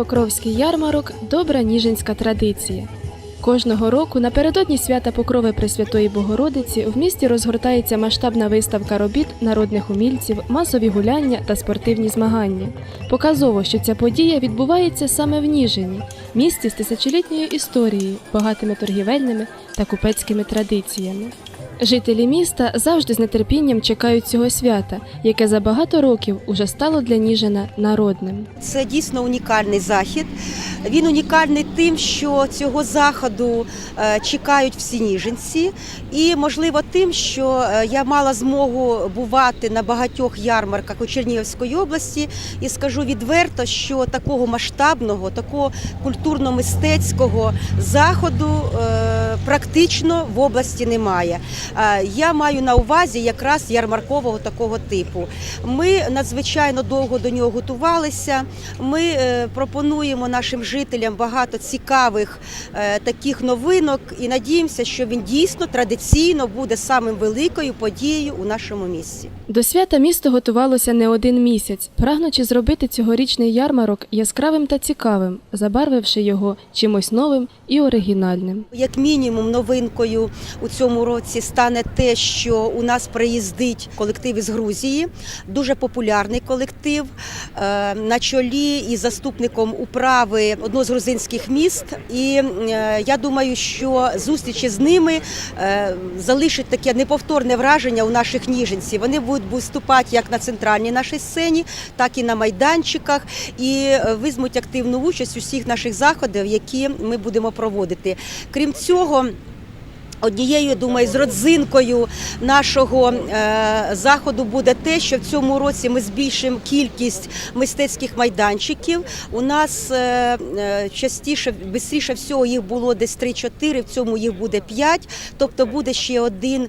Покровський ярмарок добра ніжинська традиція. Кожного року напередодні свята Покрови Пресвятої Богородиці в місті розгортається масштабна виставка робіт народних умільців, масові гуляння та спортивні змагання. Показово, що ця подія відбувається саме в Ніжині, місті з тисячолітньою історією, багатими торгівельними та купецькими традиціями. Жителі міста завжди з нетерпінням чекають цього свята, яке за багато років уже стало для Ніжина народним. Це дійсно унікальний захід. Він унікальний тим, що цього заходу е, чекають всі ніженці, і можливо тим, що е, я мала змогу бувати на багатьох ярмарках у Чернігівської області, і скажу відверто, що такого масштабного, такого культурно-мистецького заходу е, практично в області немає. Е, Я маю на увазі якраз ярмаркового такого типу. Ми надзвичайно довго до нього готувалися. Ми е, пропонуємо нашим жителям багато цікавих е, таких новинок і надіємося, що він дійсно традиційно буде самим великою подією у нашому місті. До свята місто готувалося не один місяць, прагнучи зробити цьогорічний ярмарок яскравим та цікавим, забарвивши його чимось новим і оригінальним. Як мінімум, новинкою у цьому році стане те, що у нас приїздить колектив із Грузії, дуже популярний колектив е, на чолі із заступником управи одного з грузинських міст. І е, я думаю, що зустрічі з ними е, залишить таке неповторне враження у наших ніженців. Вони будуть виступати як на центральній нашій сцені, так і на майданчиках, і візьмуть активну участь у всіх наших заходах, які ми будемо проводити. Крім цього. Однією, думаю, з родзинкою нашого е, заходу буде те, що в цьому році ми збільшимо кількість мистецьких майданчиків. У нас е, е, частіше, швидше всього, їх було десь 3-4, в цьому їх буде 5. Тобто буде ще один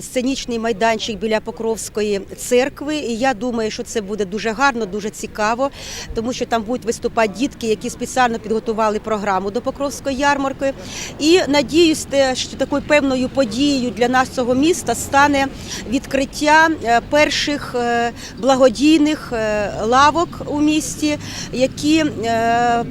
сценічний майданчик біля Покровської церкви. І я думаю, що це буде дуже гарно, дуже цікаво, тому що там будуть виступати дітки, які спеціально підготували програму до Покровської ярмарки. І надіюсь, що такою певною подією для нашого міста стане відкриття е, перших е, благодійних е, лавок у місті, які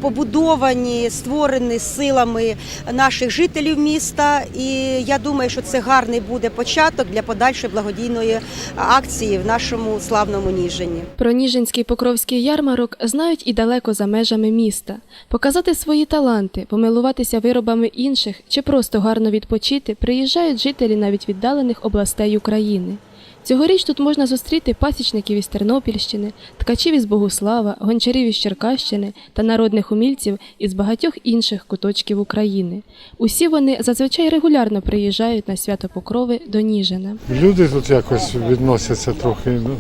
побудовані, створені силами наших жителів міста. І я думаю, що це гарний буде початок для подальшої благодійної акції в нашому славному Ніжині. Про Ніжинський Покровський ярмарок знають і далеко за межами міста. Показати свої таланти, помилуватися виробами інших чи просто гарно відпочити приїжджають жителі навіть віддалених областей України. Цьогоріч тут можна зустріти пасічників із Тернопільщини, ткачів із Богуслава, гончарів із Черкащини та народних умільців із багатьох інших куточків України. Усі вони зазвичай регулярно приїжджають на свято Покрови до Ніжина. Люди тут якось відносяться трохи, ну,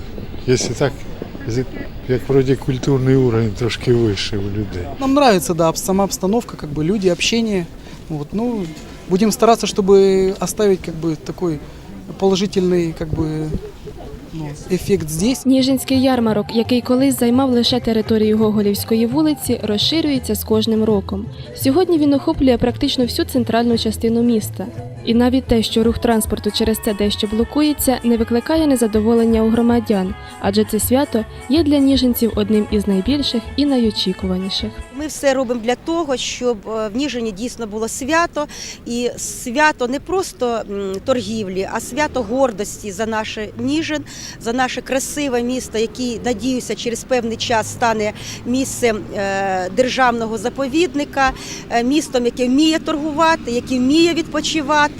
якщо так, як вроді культурний уровень трошки вищий у людей. Нам нравится, да, сама обстановка, как бы люди, общение. Вот, ну, будем стараться, чтобы оставить как бы такой положительный как бы ну, эффект здесь. Ніжинський ярмарок, який колись займав лише територію Гоголівської вулиці, розширюється з кожним роком. Сьогодні він охоплює практично всю центральну частину міста. І навіть те, що рух транспорту через це дещо блокується, не викликає незадоволення у громадян, адже це свято є для ніжинців одним із найбільших і найочікуваніших. Ми все робимо для того, щоб е, в Ніжині дійсно було свято, і свято не просто торгівлі, а свято гордості за наш Ніжин, за наше красиве місто, яке, надіюся, через певний час стане місцем е, державного заповідника, е, містом, яке вміє торгувати, яке вміє відпочивати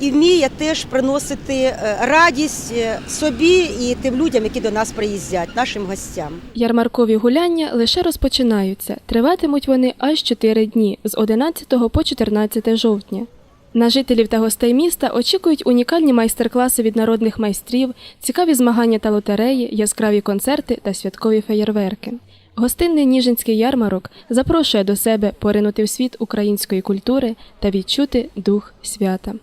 і вміє теж приносити е, радість е, собі і тим людям, які до нас приїздять, нашим гостям. Ярмаркові гуляння лише розпочинаються. Триватимуть вони аж 4 дні з 11 по 14 жовтня. На жителів та гостей міста очікують унікальні майстер-класи від народних майстрів, цікаві змагання та лотереї, яскраві концерти та святкові феєрверки. Гостинний Ніжинський ярмарок запрошує до себе поринути в світ української культури та відчути дух свята.